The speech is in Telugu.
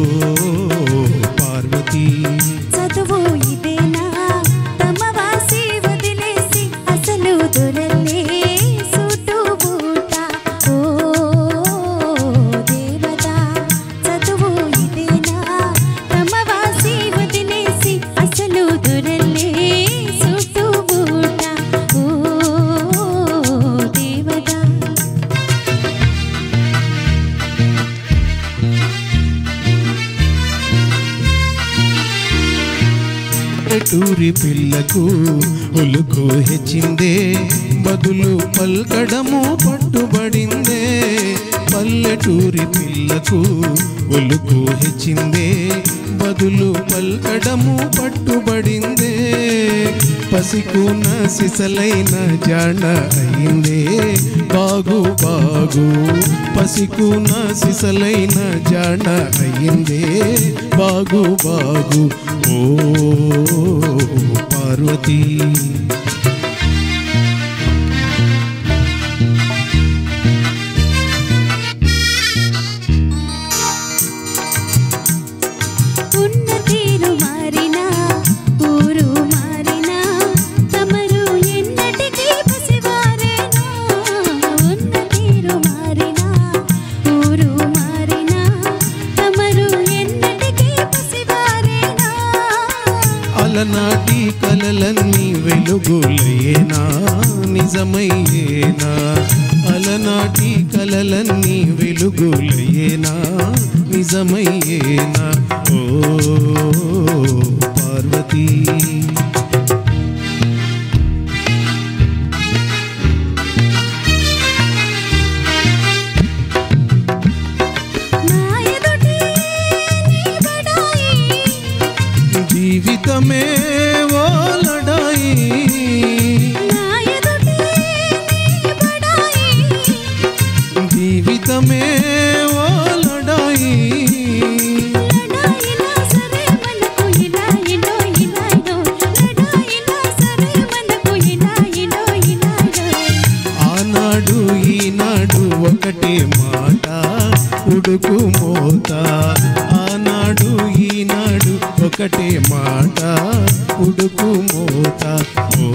ஓ పల్లెటూరి పిల్లకు ఒలుకు హెచ్చిందే. బదులు పల్కడము పట్టుబడిందే. పల్లెటూరి పిల్లకు ఒలుకు హెచ్చిందే. బదులు పల్కడము పట్టుబడిందే. పసికున సిసలైన జాండ అయిందే. బాగు బాగు. పసికున సిసలైన జాండ అయిందే. బాగు బాగు. ఓ పార్వతీ. అలనాటి కలలన్నీ వెలుగులయేనా నిజమయ్యేనా? అలనాటి కలలన్నీ వెలుగులయేనా నిజమయ్యేనా ఓ పార్వతీ నా ఎదుటే నీ బడాయి జీవితమే ఈనాడు ఒకటే మాట ఉడుకు మోత. ఆనాడు ఈనాడు ఒకటే మాట ఉడుకు మోత. ఓ